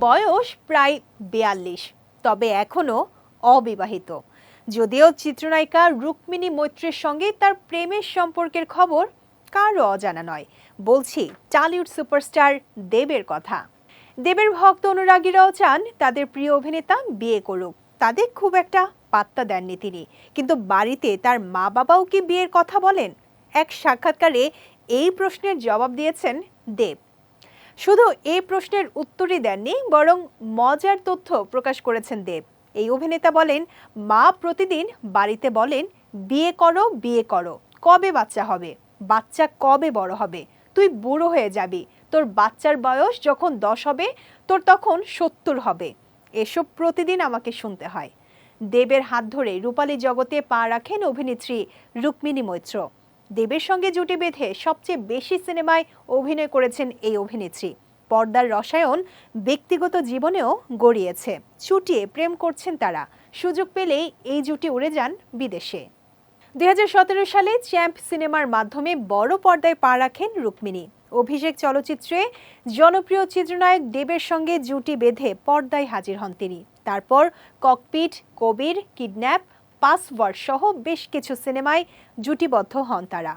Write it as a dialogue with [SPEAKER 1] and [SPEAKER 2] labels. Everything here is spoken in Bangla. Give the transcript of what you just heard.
[SPEAKER 1] বয়স প্রায় বেয়াল্লিশ, তবে এখনও অবিবাহিত। যদিও চিত্রনায়িকা রুক্মিণী মৈত্রের সঙ্গে তার প্রেমের সম্পর্কের খবর কারও অজানা নয়। বলছি, টালিউড সুপারস্টার দেবের কথা। দেবের ভক্ত অনুরাগীরাও চান তাদের প্রিয় অভিনেতা বিয়ে করুক। তাদের খুব একটা পাত্তা দেননি তিনি। কিন্তু বাড়িতে তার মা বাবাও কি বিয়ের কথা বলেন? এক সাক্ষাৎকারে এই প্রশ্নের জবাব দিয়েছেন দেব। শুধু এই প্রশ্নের উত্তরই দেননি, বরং মজার তথ্য প্রকাশ করেছেন দেব। এই অভিনেতা বলেন, মা প্রতিদিন বাড়িতে বলেন, বিয়ে করো বিয়ে করো। কবে বাচ্চা হবে? বাচ্চা কবে বড় হবে? তুই বুড়ো হয়ে যাবি। তোর বাচ্চার বয়স যখন দশ হবে, তোর তখন সত্তর হবে। এসব প্রতিদিন আমাকে শুনতে হয়। দেবের হাত ধরে রূপালী জগতে পা রাখেন অভিনেত্রী রুক্মিণী মৈত্র। দেবের সঙ্গে জুটি বেঁধে সবচেয়ে বেশি সিনেমায় অভিনয় করেছেন এই অভিনেত্রী। পর্দার রসায়ন ব্যক্তিগত জীবনেও গড়িয়েছে। চুটিয়ে প্রেম করছেন তারা। সুযোগ পেলেই এই জুটি উড়ে যান বিদেশে। দুই হাজার সতেরো সালে চ্যাম্প সিনেমার মাধ্যমে বড় পর্দায় পা রাখেন রুক্মিণী। অভিষেক চলচ্চিত্রে জনপ্রিয় চিত্রনায়ক দেবের সঙ্গে জুটি বেঁধে পর্দায় হাজির হন তিনি। তারপর ককপিট, কবির, কিডন্যাপ পাসওয়ার্ড সহ বেশ কিছু সিনেমায় জুটিবদ্ধ হন তারা।